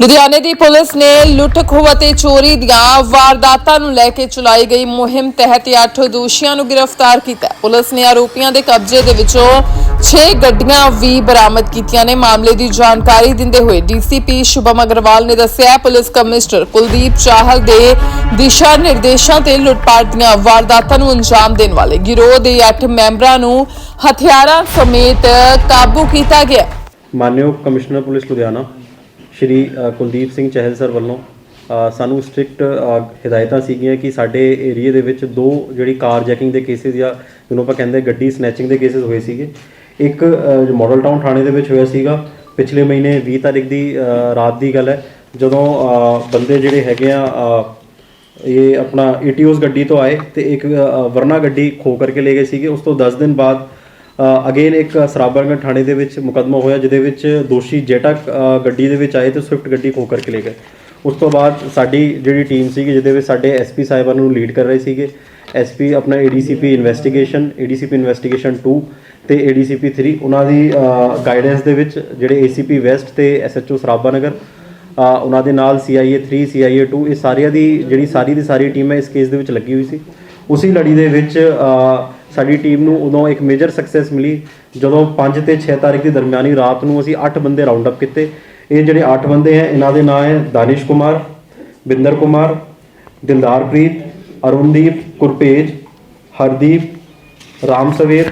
ਲੁਧਿਆਣੇ ਦੀ ਪੁਲਿਸ ਨੇ ਲੁੱਟ ਅਤੇ ਚੋਰੀ ਦੀਆਂ ਵਾਰਦਾਤਾਂ ਨੂੰ ਲੈ ਕੇ ਚਲਾਈ ਗਈ ਮੁਹਿੰਮ ਤਹਿਤ 8 ਦੋਸ਼ੀਆਂ ਨੂੰ ਗ੍ਰਿਫਤਾਰ ਕੀਤਾ। ਪੁਲਿਸ ਨੇ ਆਰੋਪੀਆਂ ਦੇ ਕਬਜ਼ੇ ਦੇ ਵਿੱਚੋਂ 6 ਗੱਡੀਆਂ ਵੀ ਬਰਾਮਦ ਕੀਤੀਆਂ ਨੇ। ਮਾਮਲੇ ਦੀ ਜਾਣਕਾਰੀ ਦਿੰਦੇ ਹੋਏ ਡੀਸੀਪੀ ਸ਼ੁਭਮ ਅਗਰਵਾਲ ਨੇ ਦੱਸਿਆ, ਪੁਲਿਸ ਕਮਿਸ਼ਨਰ ਕੁਲਦੀਪ ਚਾਹਲ ਦੇ ਦਿਸ਼ਾ ਨਿਰਦੇਸ਼ਾਂ ਤੇ ਲੁੱਟਪਾਟ ਦੀਆਂ ਵਾਰਦਾਤਾਂ ਨੂੰ ਅੰਜਾਮ ਦੇਣ ਵਾਲੇ ਗਿਰੋਹ ਦੇ 8 ਮੈਂਬਰਾਂ ਨੂੰ ਹਥਿਆਰਾਂ ਸਮੇਤ ਕਾਬੂ ਕੀਤਾ ਗਿਆ। ਮਾਨਯੋਗ commissioner police Ludhiana. Shri Kuldeep Singh Chahal sir ਵੱਲੋਂ ਸਾਨੂੰ ਸਟ੍ਰਿਕਟ ਹਦਾਇਤਾਂ ਸੀਗੀਆਂ ਕਿ ਸਾਡੇ ਏਰੀਆ ਦੇ ਵਿੱਚ ਦੋ ਜਿਹੜੀ ਕਾਰ ਜੈਕਿੰਗ ਦੇ ਕੇਸਿਸ ਜਾਂ ਜਿਹਨੂੰ ਆਪਾਂ ਕਹਿੰਦੇ ਗੱਡੀ ਸਨੈਚਿੰਗ ਦੇ ਕੇਸਿਸ ਹੋਏ ਸੀਗੇ। ਇੱਕ ਅ, ਮਾਡਲ ਟਾਊਨ ਥਾਣੇ ਦੇ ਵਿੱਚ ਹੋਇਆ ਸੀਗਾ। ਪਿਛਲੇ ਮਹੀਨੇ 20 ਤਾਰੀਖ ਦੀ ਰਾਤ ਦੀ ਗੱਲ ਹੈ। ਜਦੋਂ ਬੰਦੇ ਜਿਹੜੇ ਹੈਗੇ ਆ ਇਹ ਆਪਣਾ ਈਟੀਓਸ ਗੱਡੀ ਤੋਂ ਆਏ ਤੇ ਇੱਕ ਵਰਨਾ ਗੱਡੀ ਖੋ ਕਰਕੇ ਲੈ ਗਏ ਸੀਗੇ। ਉਸ ਤੋਂ 10 ਦਿਨ ਬਾਅਦ ਅਗੇਨ ਇੱਕ ਸਰਾਬਰਗੰਜ ਥਾਣੇ ਦੇ ਵਿੱਚ ਮੁਕੱਦਮਾ ਹੋਇਆ, ਜਿਹਦੇ ਵਿੱਚ ਦੋਸ਼ੀ ਜੇਟਾ ਗੱਡੀ ਦੇ ਵਿੱਚ ਆਏ ਤੇ ਸਵਿਫਟ ਗੱਡੀ ਖੋ ਕਰਕੇ ਲੈ ਗਏ। ਉਸ ਤੋਂ ਬਾਅਦ ਸਾਡੀ ਜਿਹੜੀ ਟੀਮ ਸੀਗੀ, ਜਿਹਦੇ ਵਿੱਚ ਸਾਡੇ ਐਸਪੀ ਸਾਹਿਬਾਨ ਨੂੰ ਲੀਡ ਕਰ ਰਹੇ ਸੀਗੇ ਐਸਪੀ ਆਪਣਾ ਏਡੀਸੀਪੀ ਇਨਵੈਸਟੀਗੇਸ਼ਨ ਏਡੀਸੀਪੀ ਇਨਵੈਸਟੀਗੇਸ਼ਨ 2 ਤੇ ਏਡੀਸੀਪੀ 3 ਉਹਨਾਂ ਦੀ ਗਾਈਡੈਂਸ ਦੇ ਵਿੱਚ ਜਿਹੜੇ ਏਸੀਪੀ ਵੈਸਟ ਤੇ ਐਸਐਚਓ ਸਰਾਭਾ ਨਗਰ ਉਹਨਾਂ ਦੇ ਨਾਲ CIA 3 CIA 2 ਇਹ ਸਾਰਿਆਂ ਦੀ ਜਿਹੜੀ ਸਾਰੀ ਦੀ ਸਾਰੀ ਟੀਮ ਹੈ, ਇਸ ਕੇਸ ਦੇ ਵਿੱਚ ਲੱਗੀ ਹੋਈ ਸੀ। ਉਸੇ ਲੜੀ ਦੇ ਵਿੱਚ ਸਾਡੀ ਟੀਮ ਨੂੰ ਉਦੋਂ ਇੱਕ ਮੇਜਰ ਸਕਸੈਸ ਮਿਲੀ, ਜਦੋਂ 5 ਤੇ 6 ਤਾਰੀਖ ਦੀ ਦਰਮਿਆਨੀ ਰਾਤ ਨੂੰ ਅਸੀਂ 8 ਬੰਦੇ ਰਾਉਂਡ ਅਪ ਕੀਤੇ। ਇਹ ਜਿਹੜੇ 8 ਬੰਦੇ ਹੈ, ਇਹਨਾਂ ਦੇ ਨਾਂ ਹੈ ਦਾਨਿਸ਼ ਕੁਮਾਰ ਬਿੰਦਰ ਕੁਮਾਰ ਦਿਲਦਾਰਪ੍ਰੀਤ ਅਰੁਣਦੀਪ ਕੁਰਪੇਜ ਹਰਦੀਪ ਰਾਮ ਸਵੇਰ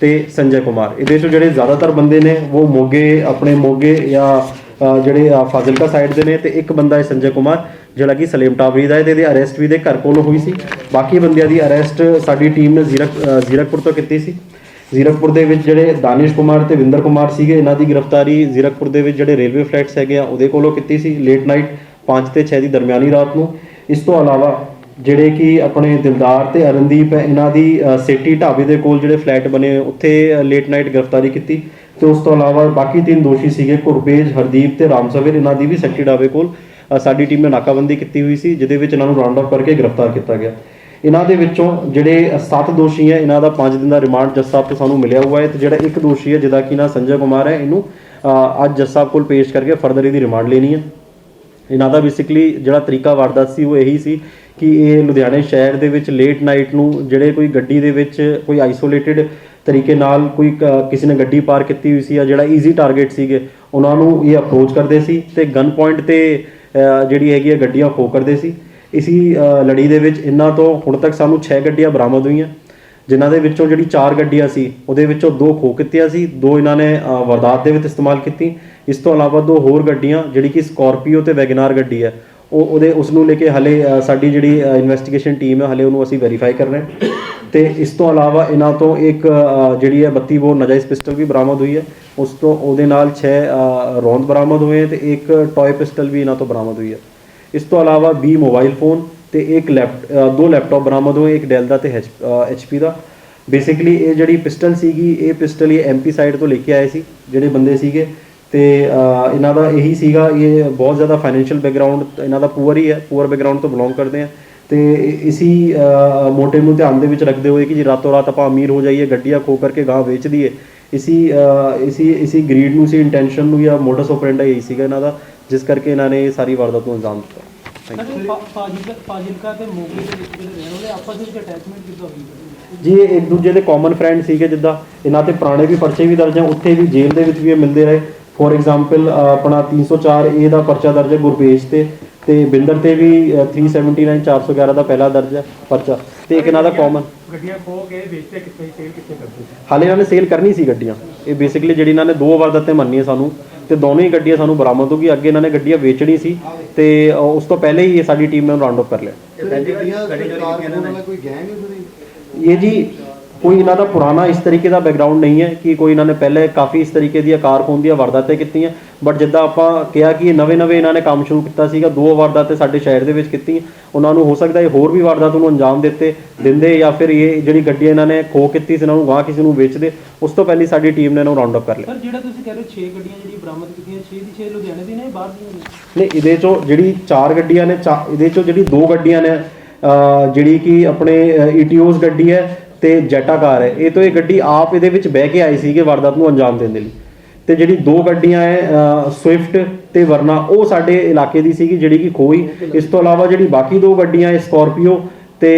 ਤੇ ਸੰਜੇ ਕੁਮਾਰ ਇਹਦੇ ਚੋਂ ਜਿਹੜੇ ਜ਼ਿਆਦਾਤਰ ਬੰਦੇ ਨੇ, ਉਹ ਮੋਗੇ, ਆਪਣੇ ਮੋਗੇ ਜਾਂ ਜਿਹੜੇ ਫਾਜ਼ਿਲਕਾ ਸਾਈਡ ਦੇ ਨੇ ਤੇ ਇੱਕ ਬੰਦਾ ਹੈ ਸੰਜੇ ਕੁਮਾਰ ਜਿਹੜਾ ਕਿ ਸਲੇਮ ਟਾਵਰੀ ਦਾ ਹੈ ਤੇ ਇਹਦੀ ਅਰੈਸਟ ਵੀ ਦੇ ਘਰ ਕੋਲੋਂ ਹੋਈ ਸੀ। ਬਾਕੀ ਬੰਦਿਆਂ ਦੀ ਅਰੈਸਟ ਸਾਡੀ ਟੀਮ ਨੇ ਜ਼ੀਰਕ ਜ਼ੀਰਕਪੁਰ ਤੋਂ ਕੀਤੀ ਸੀ। ਜ਼ੀਰਕਪੁਰ ਦੇ ਵਿੱਚ ਜਿਹੜੇ ਦਾਨਿਸ਼ ਕੁਮਾਰ ਤੇ ਵਿੰਦਰ ਕੁਮਾਰ ਸੀਗੇ, ਇਹਨਾਂ ਦੀ ਗ੍ਰਿਫਤਾਰੀ ਜ਼ੀਰਕਪੁਰ ਦੇ ਵਿੱਚ ਜਿਹੜੇ ਰੇਲਵੇ ਫਲੈਟਸ ਹੈਗੇ ਆ, ਉਹਦੇ ਕੋਲੋਂ ਕੀਤੀ ਸੀ। ਲੇਟ ਨਾਈਟ 5 ਤੇ 6 ਦੀ ਦਰਮਿਆਨੀ ਰਾਤ ਨੂੰ। ਇਸ ਤੋਂ ਇਲਾਵਾ ਜਿਹੜੇ ਕਿ ਆਪਣੇ ਦਿਲਦਾਰ ਤੇ ਅਰਨਦੀਪ ਹੈ, ਇਹਨਾਂ ਦੀ ਸੇਟੀ ਢਾਬੇ ਦੇ ਕੋਲ ਜਿਹੜੇ ਫਲੈਟ ਬਣੇ ਉੱਥੇ ਲੇਟ ਨਾਈਟ ਗ੍ਰਿਫਤਾਰੀ ਕੀਤੀ। ਤੇ ਉਸ ਤੋਂ ਇਲਾਵਾ ਬਾਕੀ ਤਿੰਨ ਦੋਸ਼ੀ ਸੀਗੇ ਕੁਰਬੇਜ ਹਰਦੀਪ ਤੇ ਰਾਮਸਵੇਰ, ਇਹਨਾਂ ਦੀ ਵੀ ਸੇਠੀ ਢਾਬੇ ਕੋਲ। ਸਾਡੀ ਟੀਮ ਨੇ ਨਾਕਾਬੰਦੀ ਕੀਤੀ ਹੋਈ ਸੀ, ਜਿਹਦੇ ਵਿੱਚ ਇਹਨਾਂ ਨੂੰ ਰਾਉਂਡ ਅਪ ਕਰਕੇ ਗ੍ਰਿਫਤਾਰ ਕੀਤਾ ਗਿਆ। ਇਹਨਾਂ ਦੇ ਵਿੱਚੋਂ ਜਿਹੜੇ 7 ਦੋਸ਼ੀ ਹੈ, ਇਹਨਾਂ ਦਾ 5 ਦਿਨ ਦਾ ਰਿਮਾਂਡ ਜੱਜ ਸਾਹਿਬ ਤੋਂ ਸਾਨੂੰ ਮਿਲਿਆ ਹੋਇਆ ਹੈ ਤੇ ਜਿਹੜਾ ਇੱਕ ਦੋਸ਼ੀ ਹੈ, ਜਿਹਦਾ ਕਿ ਨਾਂ ਸੰਜੇ ਕੁਮਾਰ ਹੈ, ਇਹਨੂੰ ਅੱਜ ਜੱਜ ਸਾਹਿਬ ਕੋਲ ਪੇਸ਼ ਕਰਕੇ ਫਰਦਰ ਇਹਦੀ ਰਿਮਾਂਡ ਲੈਣੀ ਹੈ। ਇਹਨਾਂ ਦਾ ਬੇਸਿਕਲੀ ਜਿਹੜਾ ਤਰੀਕਾ ਵਾਰਦਾਤ ਸੀ, ਉਹ ਇਹੀ ਸੀ ਕਿ ਇਹ ਲੁਧਿਆਣੇ ਸ਼ਹਿਰ ਦੇ ਵਿੱਚ ਲੇਟ ਨਾਈਟ ਨੂੰ ਜਿਹੜੇ ਕੋਈ ਗੱਡੀ ਦੇ ਵਿੱਚ ਕੋਈ ਆਈਸੋਲੇਟਿਡ ਤਰੀਕੇ ਨਾਲ ਕੋਈ ਕ- ਕਿਸੇ ਨੇ ਗੱਡੀ ਪਾਰ ਕੀਤੀ ਹੋਈ ਸੀ ਜਾਂ ਜਿਹੜਾ ਈਜ਼ੀ ਟਾਰਗੇਟ ਸੀਗੇ, ਉਹਨਾਂ ਨੂੰ ਇਹ ਅਪਰੋਚ ਕਰਦੇ ਸੀ ਤੇ ਗਨ ਪੁਆਇੰਟ ਤੇ ਜਿਹੜੀ ਹੈਗੀ ਹੈ ਗੱਡੀਆਂ ਖੋ ਕਰਦੇ ਸੀ। ਇਸੀ ਲੜੀ ਦੇ ਵਿੱਚ ਇਹਨਾਂ ਤੋਂ ਹੁਣ ਤੱਕ ਸਾਨੂੰ 6 ਗੱਡੀਆਂ ਬਰਾਮਦ ਹੋਈਆਂ, ਜਿਨ੍ਹਾਂ ਦੇ ਵਿੱਚੋਂ ਜਿਹੜੀ 4 ਗੱਡੀਆਂ ਸੀ, ਉਹਦੇ ਵਿੱਚੋਂ ਦੋ ਖੋ ਕੀਤੀਆਂ ਸੀ, ਦੋ ਇਹਨਾਂ ਨੇ ਵਾਰਦਾਤ ਦੇ ਵਿੱਚ ਇਸਤੇਮਾਲ ਕੀਤੀ। ਇਸ ਤੋਂ ਇਲਾਵਾ ਦੋ ਹੋਰ ਗੱਡੀਆਂ, ਜਿਹੜੀ ਕਿ ਸਕਾਰਪੀਓ ਤੇ ਵੈਗਨਾਰ ਗੱਡੀ ਹੈ, ਉਹ ਉਹਦੇ ਉਸ ਨੂੰ ਲੈ ਕੇ ਹਲੇ ਸਾਡੀ ਜਿਹੜੀ ਇਨਵੈਸਟੀਗੇਸ਼ਨ ਟੀਮ ਹੈ, ਹਲੇ ਉਹਨੂੰ ਅਸੀਂ ਵੈਰੀਫਾਈ ਕਰ ਰਹੇ ਹਾਂ। ਤੇ ਇਸ ਤੋਂ ਇਲਾਵਾ ਇਹਨਾਂ ਤੋਂ ਇੱਕ ਜਿਹੜੀ ਹੈ 32 ਬੋਰ ਨਜਾਇਜ਼ ਪਿਸਟਲ ਵੀ ਬਰਾਮਦ ਹੋਈ ਹੈ। ਉਸ ਤੋਂ ਉਹਦੇ ਨਾਲ 6 ਰੌਂਦ ਬਰਾਮਦ ਹੋਏ ਤੇ ਇੱਕ ਟੌਏ ਪਿਸਟਲ ਵੀ ਇਹਨਾਂ ਤੋਂ ਬਰਾਮਦ ਹੋਈ ਹੈ। ਇਸ ਤੋਂ ਇਲਾਵਾ 20 ਮੋਬਾਈਲ ਫੋਨ ਤੇ ਇੱਕ ਲੈਪ ਦੋ ਲੈਪਟਾਪ ਬਰਾਮਦ ਹੋਏ, ਇੱਕ ਡੈਲ ਦਾ ਤੇ ਐਚਪੀ ਦਾ। ਬੇਸਿਕਲੀ ਇਹ ਜਿਹੜੀ ਪਿਸਟਲ ਸੀਗੀ, ਇਹ ਪਿਸਟਲ ਇਹ ਐਮਪੀ ਸਾਈਡ ਤੋਂ ਲੈ ਕੇ ਆਏ ਸੀ, ਜਿਹੜੇ ਬੰਦੇ ਸੀਗੇ। ਤੇ ਇਹਨਾਂ ਦਾ ਇਹੀ ਸੀਗਾ, ਇਹ ਬਹੁਤ ਜ਼ਿਆਦਾ ਫਾਈਨੈਂਸ਼ੀਅਲ ਬੈਕਗ੍ਰਾਉਂਡ, ਇਹਨਾਂ ਦਾ ਪੂਅਰ ਹੀ ਹੈ, ਪੂਅਰ ਬੈਕਗ੍ਰਾਉਂਡ ਤੋਂ ਬਿਲੋਂਗ ਕਰਦੇ ਆ। ਤੇ ਇ- ਇਸੀ ਮੋਟਿਵ ਨੂੰ ਧਿਆਨ ਦੇ ਵਿੱਚ ਰੱਖਦੇ ਹੋਏ ਕਿ ਜੀ ਰਾਤੋਂ ਰਾਤ ਆਪਾਂ ਅਮੀਰ ਹੋ ਜਾਈਏ ਗੱਡੀਆਂ ਖੋ ਕਰਕੇ ਗਾਂ ਵੇਚ ਦਈਏ। ਇਸੀ ਅ, ਇਸੀ ਇਸੀ ਗਰੀਡ ਨੂੰ ਸੀ ਇੰਟੈਂਸ਼ਨ ਨੂੰ ਜਾਂ ਮੋਡਸ ਆਪਰੈਂਡਾ ਇਹੀ ਸੀਗਾ ਇਹਨਾਂ ਦਾ ਜਿਸ ਕਰਕੇ ਇਹਨਾਂ ਨੇ ਇਹ ਸਾਰੀ ਵਾਰਦਾਤ ਨੂੰ ਅੰਜਾਮ ਦਿੱਤਾ। Thank you. ਸਰ ਫਾ- ਫਾਜ਼ਿਲਕਾ ਫਾਜ਼ਿਲਕਾ ਤੇ ਮੋਗੇ ਦੇ ਵਿੱਚ ਜਿਹੜੇ ਰਹਿਣ ਵਾਲੇ ਆਪਸ ਵਿੱਚ ਅਟੈਚਮੈਂਟ ਕਿੱਦਾਂ ਹੋਈ? ਜੀ ਇਹ ਇੱਕ ਦੂਜੇ ਦੇ ਕਾਮਨ ਫਰੈਂਡ ਸੀਗੇ ਜਿੱਦਾਂ ਇਹਨਾਂ ਤੇ ਪੁਰਾਣੇ ਵੀ ਪਰਚੇ ਵੀ ਦਰਜ ਹੈ ਉੱਥੇ ਵੀ ਜੇਲ੍ਹ ਦੇ ਵਿੱਚ ਵੀ ਇਹ ਮਿਲਦੇ ਰਹੇ। ਫੋਰ ਐਗਜ਼ਾਮਪਲ ਆਪਣਾ 304 ਏ ਦਾ ਪਰਚਾ ਦਰਜ ਹੈ ਗੁਰਪੇਸ਼ ਤੇ। ਤੇ ਬਿੰਦਰ ਤੇ ਵੀ ਅ, 379 411 ਦਾ ਪਹਿਲਾ ਦਰਜ ਹੈ ਪਰਚਾ। ਤੇ ਇੱਕ ਇਹਨਾਂ ਦਾ ਕਾਮਨ ਗੱਡੀਆਂ ਖੋ ਕੇ ਵੇਚਦੇ ਕਿੱਥੇ ਸੇਲ ਕਿੱਥੇ ਕਰਦੇ ਹਾਲੇ ਇਹਨਾਂ ਨੇ ਸੇਲ ਕਰਨੀ ਸੀ ਗੱਡੀਆਂ। ਇਹ ਬੇਸਿਕਲੀ ਜਿਹੜੀ ਇਹਨਾਂ ਨੇ ਦੋ ਵਾਰਦਾਤਾਂ ਮੰਨੀਆਂ ਸਾਨੂੰ ਤੇ ਦੋਨੋਂ ਹੀ ਗੱਡੀਆਂ ਸਾਨੂੰ ਬਰਾਮਦ ਹੋ ਗਈ ਅੱਗੇ ਇਹਨਾਂ ਨੇ ਗੱਡੀਆਂ ਵੇਚਣੀ ਸੀ ਤੇ ਅ, ਉਸ ਤੋਂ ਪਹਿਲੇ ਹੀ ਇਹ ਸਾਡੀ ਟੀਮ ਨੇ ਰਾਉਂਡ ਅਪ ਕਰ ਲਿਆ। ਗੱਡੀਆਂ ਸਰਕਾਰ ਕੋਲ ਵਾਲਾ ਕੋਈ ਗੈਂਗ ਹੈ ਕੋਈ ਇਹ ਜੀ ਕੋਈ ਇਹਨਾਂ ਦਾ ਪੁਰਾਣਾ ਇਸ ਤਰੀਕੇ ਦਾ ਬੈਕਗ੍ਰਾਉਂਡ ਨਹੀਂ ਹੈ ਕਿ ਕੋਈ ਇਹਨਾਂ ਨੇ ਪਹਿਲੇ ਕਾਫੀ ਇਸ ਤਰੀਕੇ ਦੀਆਂ ਕਾਰਖੂਨ ਦੀਆਂ ਵਾਰਦਾਤਾਂ ਕੀਤੀਆਂ ਬਟ ਜਿੱਦਾਂ ਆਪਾਂ ਕਿਹਾ ਕਿ ਇਹ ਨਵੇਂ-ਨਵੇਂ ਇਹਨਾਂ ਨੇ ਕੰਮ ਸ਼ੁਰੂ ਕੀਤਾ ਸੀਗਾ ਦੋ ਵਾਰਦਾਤਾਂ ਸਾਡੇ ਸ਼ਹਿਰ ਦੇ ਵਿੱਚ ਕੀਤੀਆਂ ਉਹਨਾਂ ਨੂੰ ਹੋ ਸਕਦਾ ਇਹ ਹੋਰ ਵੀ ਵਾਰਦਾਤ ਨੂੰ ਅੰਜਾਮ ਦਿੱਤੇ ਦਿੰਦੇ ਜਾਂ ਫਿਰ ਇਹ ਜਿਹੜੀ ਗੱਡੀ ਇਹਨਾਂ ਨੇ ਖੋ ਕੀਤੀ ਸੀ ਇਹਨਾਂ ਨੂੰ ਗਾਂ ਕਿਸੇ ਨੂੰ ਵੇਚਦੇ ਉਸ ਤੋਂ ਪਹਿਲੀ ਸਾਡੀ ਟੀਮ ਨੇ ਇਹਨੂੰ ਰਾਉਂਡ ਅਪ ਕਰ ਲਿਆ। ਸਰ ਜਿਹੜਾ ਤੁਸੀਂ ਕਹਿ ਰਹੇ ਹੋ 6 ਗੱਡੀਆਂ ਜਿਹੜੀ ਬਰਾਮਦ ਕੀਤੀਆਂ 6 ਦੀ 6 ਲੁਧਿਆਣੇ ਦੀ ਨੇ ਬਾਹਰ ਦੀਆਂ ਨੇ? ਨਹੀਂ ਇਹਦੇ ਚੋਂ ਜਿਹੜੀ ਚਾਰ ਗੱਡੀਆਂ ਨੇ ਇਹਦੇ ਚੋਂ ਜਿਹੜੀ ਦੋ ਗੱਡੀਆਂ ਨੇ ਜਿਹੜੀ ਕਿ ਆਪਣੇ ਈਟੀਓਸ ਗੱਡੀ ਹੈ ਤੇ ਜੈਟਾ ਕਾਰ ਹੈ। ਇਹ ਤੋਂ ਇਹ ਗੱਡੀ ਆਪ ਇਹਦੇ ਵਿੱਚ ਬਹਿ ਕੇ ਆਈ ਸੀਗੇ ਵਾਰਦਾਤ ਨੂੰ ਅੰਜਾਮ ਦੇਣ ਦੇ ਲਈ। ਤੇ ਜਿਹੜੀ ਦੋ ਗੱਡੀਆਂ ਹੈ ਸਵਿਫਟ ਤੇ ਵਰਨਾ ਉਹ ਸਾਡੇ ਇਲਾਕੇ ਦੀ ਸੀਗੀ ਜਿਹੜੀ ਕਿ ਖੋਈ। ਇਸ ਤੋਂ ਇਲਾਵਾ ਜਿਹੜੀ ਬਾਕੀ ਦੋ ਗੱਡੀਆਂ ਹੈ ਸਕਾਰਪੀਓ ਤੇ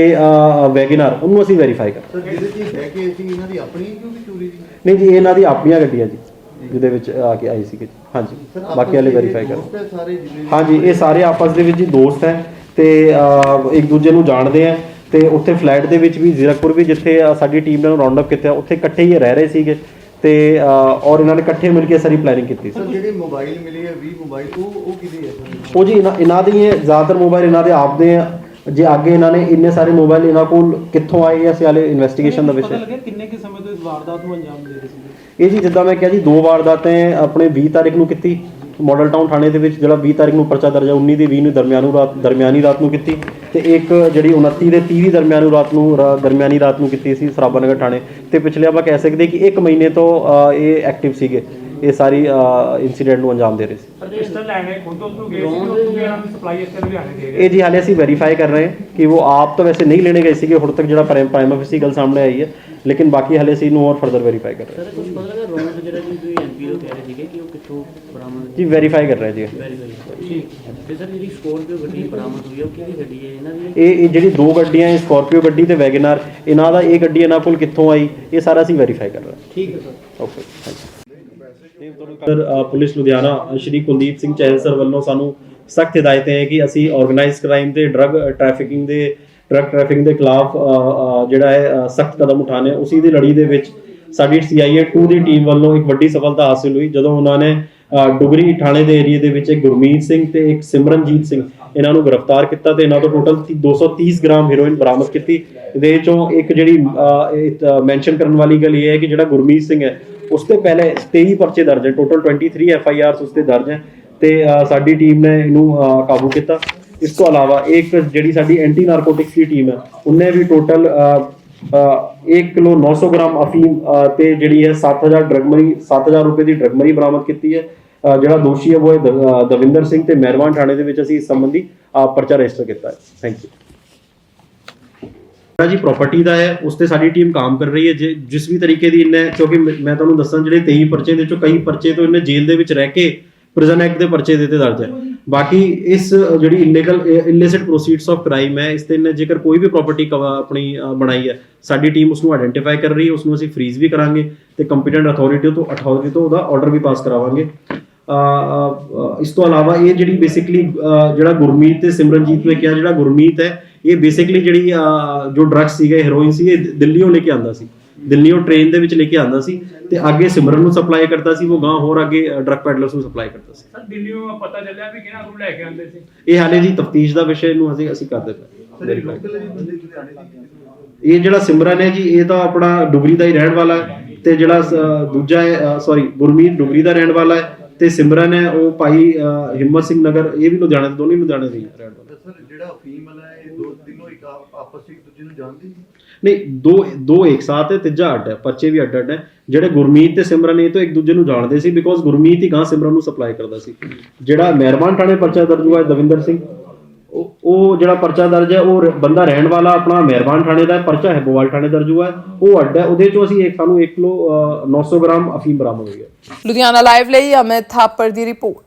ਵੈਗਨਰ ਉਹਨੂੰ ਅਸੀਂ ਵੈਰੀਫਾਈ ਕਰ ਸਰ ਜਿਹਦੇ ਚ ਬਹਿ ਕੇ ਸੀ ਇਹਨਾਂ ਦੀ ਆਪਣੀ ਕਿਉਂਕਿ ਚੋਰੀ ਦੀ? ਨਹੀਂ ਜੀ ਇਹਨਾਂ ਦੀ ਆਪਣੀਆਂ ਗੱਡੀਆਂ ਜੀ ਜਿਹਦੇ ਵਿੱਚ ਆ ਕੇ ਆਈ ਸੀਗੇ। ਹਾਂਜੀ ਬਾਕੀ ਵਾਲੇ ਵੈਰੀਫਾਈ ਕਰ ਵੀ- ਹਾਂਜੀ ਇਹ ਸਾਰੇ ਆਪਸ ਦੇ ਵਿੱਚ ਹੀ ਦੋਸਤ ਹੈ ਤੇ ਇੱਕ ਦੂਜੇ ਨੂੰ ਜਾਣਦੇ ਆ ਤੇ ਉੱਥੇ ਫਲੈਟ ਦੇ ਵਿੱਚ ਵੀ ਜ਼ੀਰਕਪੁਰ ਵੀ ਜਿੱਥੇ ਸਾਡੀ ਟੀਮ ਨੇ ਰਾਉਂਡ ਅਪ ਕੀਤਾ ਉੱਥੇ ਇਕੱਠੇ ਹੀ ਰਹਿ ਰਹੇ ਸੀਗੇ ਤੇ ਔਰ ਇਹਨਾਂ ਨੇ ਇਕੱਠੇ ਮਿਲ ਕੇ ਸਾਰੀ ਪਲੈਨਿੰਗ ਕੀਤੀ ਸੀ। ਸਰ ਜਿਹੜੇ ਮੋਬਾਈਲ ਮਿਲੇ ਹੈ 20 ਮੋਬਾਈਲ ਉਹ ਉਹ ਕਿਹਦੇ ਹੈ ਉਹ ਜੀ ਇਹਨਾਂ ਇਹਨਾਂ ਦੇ ਹੀ ਹੈ, ਜ਼ਿਆਦਾਤਰ ਮੋਬਾਈਲ ਇਹਨਾਂ ਦੇ ਆਪਦੇ ਆ। ਜੇ ਅੱਗੇ ਇਹਨਾਂ ਨੇ ਇੰਨੇ ਸਾਰੇ ਮੋਬਾਈਲ ਇਹਨਾਂ ਕੋਲ ਕਿੱਥੋਂ ਆਏ ਆ ਅਸੀਂ ਹਾਲੇ ਇਨਵੈਸਟੀਗੇਸ਼ਨ ਦਾ ਪਤਾ ਵਿਸ਼ਾ ਲੱਗਿਆ ਕਿੰਨੇ ਕਿ ਸਮੇਂ ਤੋਂ ਇਸ ਵਾਰਦਾਤ ਨੂੰ ਅੰਜਾਮ ਦੇ ਰਹੇ ਸੀਗੇ। ਇਹ ਜੀ ਜਿੱਦਾਂ ਮੈਂ ਕਿਹਾ ਜੀ ਦੋ ਵਾਰਦਾਤਾਂ ਆਪਣੇ 20 ਤਾਰੀਖ ਨੂੰ ਕੀਤੀ ਮਾਡਲ ਟਾਊਨ ਥਾਣੇ ਦੇ ਵਿੱਚ ਜਿਹੜਾ 20 ਤਾਰੀਖ ਨੂੰ ਪਰਚਾ ਦਰਜ ਹੈ 19 ਦੀ 20 ਨੂੰ ਦਰਮਿਆਨੂ ਰਾਤ ਦਰਮਿਆਨੀ ਰਾਤ ਨੂੰ ਕੀਤੀ। ਤੇ ਇੱਕ ਜਿਹੜੀ 29 ਦੇ 30 ਦੀ ਦਰਮਿਆਨੂ ਰਾਤ ਨੂੰ ਰਾ- ਦਰਮਿਆਨੀ ਰਾਤ ਨੂੰ ਕੀਤੀ ਸੀ ਸਰਾਭਾ ਨਗਰ ਥਾਣੇ। ਤੇ ਪਿਛਲੇ ਆਪਾਂ ਕਹਿ ਸਕਦੇ ਕਿ ਇੱਕ ਮਹੀਨੇ ਤੋਂ ਅ, ਇਹ ਐਕਟਿਵ ਸੀਗੇ। ਇਹ ਸਾਰੀ ਇਨਸੀਡੈਂਟ ਨੂੰ ਅੰਜਾਮ ਦੇ ਰਹੇ ਸੀ। ਰਜਿਸਟਰ ਲੈਣੇ ਖੁਦ ਉੱਥੋਂ ਗਏ ਸੀ ਉੱਥੋਂ ਵੀ ਇਹਨਾਂ ਨੂੰ ਸਪਲਾਈ ਇਸ ਤਰ੍ਹਾਂ ਲੁਧਿਆਣੇ ਦੇ ਰਹੇ ਇਹ ਜੀ ਹਾਲੇ ਅਸੀਂ ਵੈਰੀਫਾਈ ਕਰ ਰਹੇ ਹਾਂ ਕਿ ਉਹ ਆਪ ਤਾਂ ਵੈਸੇ ਨਹੀਂ ਲੈਣੇ ਗਏ ਸੀਗੇ ਹੁਣ ਤੱਕ ਜਿਹੜਾ ਪ੍ਰਾਈਮ ਆਫਿਸੀ ਗੱਲ ਸਾਹਮਣੇ ਆਈ ਹੈ। ਲੇਕਿਨ ਬਾਕੀ ਹਾਲੇ ਅਸੀਂ ਇਹਨੂੰ ਹੋਰ ਫਰਦਰ ਵੈਰੀਫਾਈ ਕਰ ਰਹੇ ਹਾਂ। ਸਰ ਕੁਝ ਪਤਾ ਲੱਗਾ ਰੌਂਡ ਜਿਹੜਾ ਜੀ ਤੁਸੀਂ ਐਮਪੀ ਕਹਿ ਰਹੇ ਸੀਗੇ ਕਿ ਉਹ ਬਰਾਮਦ ਜੀ ਵੈਰੀਫਾਈ ਕਰ ਰਹੇ ਜੀ। ਵੈਰੀਫਾਈ ਠੀਕ ਤੇ ਸਰ ਜਿਹੜੀ ਸਕੋਰਪੀਓ ਗੱਡੀ ਬਰਾਮਦ ਹੋਈ ਹੈ ਉਹ ਕਿਹਦੀ ਗੱਡੀ ਹੈ? ਇਹਨਾਂ ਦੀ? ਇਹ ਇਹ ਜਿਹੜੀ ਦੋ ਗੱਡੀਆਂ ਹੈ ਸਕਾਰਪੀਓ ਗੱਡੀ ਤੇ ਵੈਗਨਰ ਇਹਨਾਂ ਦਾ ਇਹ ਗੱਡੀ ਇਹਨਾਂ ਕੋਲ ਕਿੱਥੋਂ ਆਈ ਇਹ ਸਾਰਾ ਅਸੀਂ ਵੈਰੀਫਾਈ ਕਰ ਰਹੇ ਹਾਂ। ਠੀਕ ਹੈ sir. Okay sir uh, police Ludhiana uh, Shri Kuldeep Singh Chahal sir ਵੱਲੋਂ ਸਾਨੂੰ ਸਖਤ ਹਦਾਇਤਾਂ ਹੈ ਕਿ ਅਸੀਂ ਆਰਗੇਨਾਈਜ਼ਡ ਕ੍ਰਾਈਮ ਤੇ ਡਰੱਗ ਟ੍ਰੈਫਿਕਿੰਗ ਦੇ ਡਰੱਗ ਟ੍ਰੈਫਿਕਿੰਗ ਦੇ ਖਿਲਾਫ ਅ, ਅ, ਜਿਹੜਾ ਹੈ ਸਖਤ ਕਦਮ ਉਠਾਣੇ ਉਸੇ ਦੀ ਲੜੀ ਦੇ ਵਿੱਚ ਸਾਡੀ ਸੀਆਈਏ 2 ਦੀ ਟੀਮ ਵੱਲੋਂ ਇੱਕ ਵੱਡੀ ਸਫਲਤਾ ਹਾਸਿਲ ਹੋਈ ਜਦੋਂ ਉਹਨਾਂ ਨੇ ਅ, ਡੁਗਰੀ ਥਾਣੇ ਦੇ ਏਰੀਆ ਦੇ ਵਿੱਚ ਇੱਕ ਗੁਰਮੀਤ ਸਿੰਘ ਤੇ ਇੱਕ ਸਿਮਰਨਜੀਤ ਸਿੰਘ ਇਹਨਾਂ ਨੂੰ ਗ੍ਰਿਫਤਾਰ ਕੀਤਾ ਤੇ ਇਹਨਾਂ ਤੋਂ ਟੋਟਲ 230 ਗ੍ਰਾਮ ਹੈਰੋਇਨ ਬਰਾਮਦ ਕੀਤੀ। ਇਹਦੇ ਚੋਂ ਇੱਕ ਜਿਹੜੀ ਮੈਂਸ਼ਨ ਕਰਨ ਵਾਲੀ ਗੱਲ ਇਹ ਹੈ ਕਿ ਜਿਹੜਾ ਗੁਰਮੀਤ ਸਿੰਘ ਹੈ ਉਸ ਤੇ ਪਹਿਲੇ 23 ਪਰਚੇ ਦਰਜ ਹੈ ਟੋਟਲ 23 ਐਫ ਆਈ ਆਰਸ ਉਸ ਤੇ ਦਰਜ ਹੈ ਤੇ ਸਾਡੀ ਟੀਮ ਨੇ ਇਹਨੂੰ ਕਾਬੂ ਕੀਤਾ। ਇਸ ਤੋਂ ਇਲਾਵਾ ਇੱਕ ਜਿਹੜੀ ਸਾਡੀ ਐਂਟੀ ਨਾਰਕੋਟਿਕਸ ਦੀ ਟੀਮ ਹੈ ਉਹਨੇ ਵੀ ਟੋਟਲ 1 ਕਿਲੋ 900 ਗ੍ਰਾਮ ਅਫੀਮ ਤੇ ਜਿਹੜੀ ਹੈ 7000 ਡਰਗ ਮਨੀ 7000 ਰੁਪਏ ਦੀ ਡਰਗ ਮਨੀ ਬਰਾਮਦ ਕੀਤੀ ਹੈ। ਜਿਹੜਾ ਦੋਸ਼ੀ ਹੈ ਉਹ ਹੈ ਦਵਿੰਦਰ ਸਿੰਘ ਤੇ ਮਹਿਰਵਾਨ ਥਾਣੇ ਦੇ ਵਿੱਚ ਅਸੀਂ ਇਸ ਸੰਬੰਧੀ ਪਰਚਾ ਰਜਿਸਟਰ ਕੀਤਾ ਹੈ। ਥੈਂਕ ਯੂ ਜੀ ਪ੍ਰਾਪਰਟੀ ਦਾ ਹੈ, ਉਸ ਤੇ ਸਾਡੀ ਟੀਮ ਕੰਮ ਕਰ ਰਹੀ ਹੈ ਜਿਸ ਵੀ ਤਰੀਕੇ ਦੀ ਇਹਨੇ ਕਿਉਂਕਿ ਮੈਂ ਮੈਂ ਤੁਹਾਨੂੰ ਦੱਸਾਂ, ਜਿਹੜੇ 23 ਪਰਚੇ ਦੇ ਚੋਂ ਕਈ ਪਰਚੇ ਤੋਂ ਇਹਨੇ ਜੇਲ੍ਹ ਦੇ ਵਿੱਚ ਰਹਿ ਕੇ ਪ੍ਰਿਜ਼ਨ ਐਕਟ ਦੇ ਪਰਚੇ ਦੇ ਤੇ ਦਰਜ ਹੈ। ਬਾਕੀ ਇਸ ਜਿਹੜੀ illegal illicit proceeds of crime ਹੈ, ਇਸ ਤੇ ਨੇ ਜੇਕਰ ਕੋਈ ਵੀ ਪ੍ਰਾਪਰਟੀ ਆਪਣੀ ਬਣਾਈ ਹੈ, ਸਾਡੀ ਟੀਮ ਉਸ ਨੂੰ ਆਇਡੈਂਟੀਫਾਈ ਕਰ ਰਹੀ ਹੈ ਉਸ ਨੂੰ ਅਸੀਂ ਫ੍ਰੀਜ਼ ਵੀ ਕਰਾਂਗੇ ਤੇ ਕੰਪੀਟੈਂਟ ਅਥਾਰਟੀ ਤੋਂ ਅਥਾਰਟੀ ਤੋਂ ਉਹਦਾ ਆਰਡਰ ਵੀ ਪਾਸ ਕਰਾਵਾਂਗੇ। ਇਸ ਤੋਂ ਇਲਾਵਾ ਇਹ ਜਿਹੜੀ ਬੇਸਿਕਲੀ ਜਿਹੜਾ ਗੁਰਮੀਤ ਤੇ ਸਿਮਰਨਜੀਤ ਨੇ ਕਿਹਾ, ਜਿਹੜਾ ਗੁਰਮੀਤ ਹੈ, ਇਹ ਬੇਸਿਕਲੀ ਜਿਹੜੀ ਜੋ ਡਰੱਗ ਸੀਗੇ ਹੈਰੋਇਨ ਸੀ, ਇਹ ਦ- ਦਿੱਲੀੋਂ ਲੈ ਕੇ ਆਂਦਾ ਸੀ। ਦਿੱਲੀੋਂ ਟ੍ਰੇਨ ਦੇ ਵਿੱਚ ਲੈ ਕੇ ਆਂਦਾ ਸੀ ਤੇ ਅੱਗੇ ਸਿਮਰਨ ਨੂੰ ਸਪਲਾਈ ਕਰਦਾ ਸੀ ਉਹ ਗਾਂ ਹੋਰ ਅੱਗੇ ਡਰੱਗ ਪੈਡਲਰਸ ਨੂੰ ਸਪਲਾਈ ਕਰਦਾ ਸੀ। ਸਰ ਦਿੱਲੀੋਂ ਪਤਾ ਚੱਲਿਆ ਵੀ ਕਿਹਨਾਂ ਨੂੰ ਲੈ ਕੇ ਆਉਂਦੇ ਸੀ। ਇਹ ਹਾਲੇ ਜੀ ਤਫਤੀਸ਼ ਦਾ ਵਿਸ਼ੇ ਨੂੰ ਅਸੀਂ ਅਸੀਂ ਕਰਦੇ ਪਏ ਇਹ ਜਿਹੜਾ ਸਿਮਰਨ ਹੈ ਜੀ ਇਹ ਤਾਂ ਆਪਣਾ ਡੁਗਰੀ ਦਾ ਹੀ ਰਹਿਣ ਵਾਲਾ ਹੈ ਤੇ ਜਿਹੜਾ ਦੂਜਾ ਹੈ ਸੌਰੀ ਗੁਰਮੀਤ ਡੁਗਰੀ ਦਾ ਰਹਿਣ ਵਾਲਾ ਹੈ ਤੇ ਸਿਮਰਨ ਹੈ ਉਹ ਭਾਈ ਹਿੰਮਤ ਸਿੰਘ ਨਗਰ ਇਹ ਵੀ ਲੁਧਿਆਣਾ ਦੇ ਦੋਨੇ ਲੁਧਿਆਣੇ ਦੇ ਹੀ ਰਹਿਣ ਵਾਲੇ ਸਰ ਜਿਹੜਾ ਅਫੀਮ ਵਾਲਾ ਹੈ ਇਹ ਦੋ ਤਿੰਨੋਂ ਇੱਕ ਆਪ- ਆਪਸ ਵਿੱਚ ਦੂਜੇ ਨੂੰ ਜਾਣਦੇ ਜੀ ਨਹੀਂ ਦੋ ਦੋ ਇੱਕ ਸਾਥ ਹੈ ਤੀਜਾ ਅੱਡ ਹੈ ਪਰਚੇ ਵੀ ਅੱਡ ਅੱਡ ਹੈ। ਜਿਹੜੇ ਗੁਰਮੀਤ ਤੇ ਸਿਮਰਨ ਇਹ ਤੋਂ ਇੱਕ ਦੂਜੇ ਨੂੰ ਜਾਣਦੇ ਸੀ ਬਿਕੋਜ਼ ਗੁਰਮੀਤ ਹੀ ਗਾਂ ਸਿਮਰਨ ਨੂੰ ਸਪਲਾਈ ਕਰਦਾ ਸੀ। ਜਿਹੜਾ ਮਹਿਰਬਾਨ ਥਾਣੇ ਪਰਚਾ ਦਰਜ ਹੋਇਆ ਦਵਿੰਦਰ ਸਿੰਘ ਉਹ ਜਿਹੜਾ ਪਰਚਾ ਦਰਜ ਹੈ ਉਹ ਬੰਦਾ ਰਹਿਣ ਵਾਲਾ ਆਪਣਾ ਮਹਿਰਬਾਨ ਥਾਣੇ ਦਾ ਹੈ, ਬੋਵਾਲ ਥਾਣੇ ਦਰਜ ਹੋਇਆ ਉਹ ਅੱਡ ਹੈ। ਉਹਦੇ ਚੋਂ ਅਸੀਂ ਇੱਕ ਸਾਨੂੰ 1 ਕਿਲੋ 900 ਗ੍ਰਾਮ ਅਫੀਮ ਬਰਾਮਦ ਹੋਈ ਹੈ। ਲੁਧਿਆਣਾ ਲਾਈਵ ਲਈ ਅਮਿਤ ਥਾਪਰ ਦੀ ਰਿਪੋਰਟ।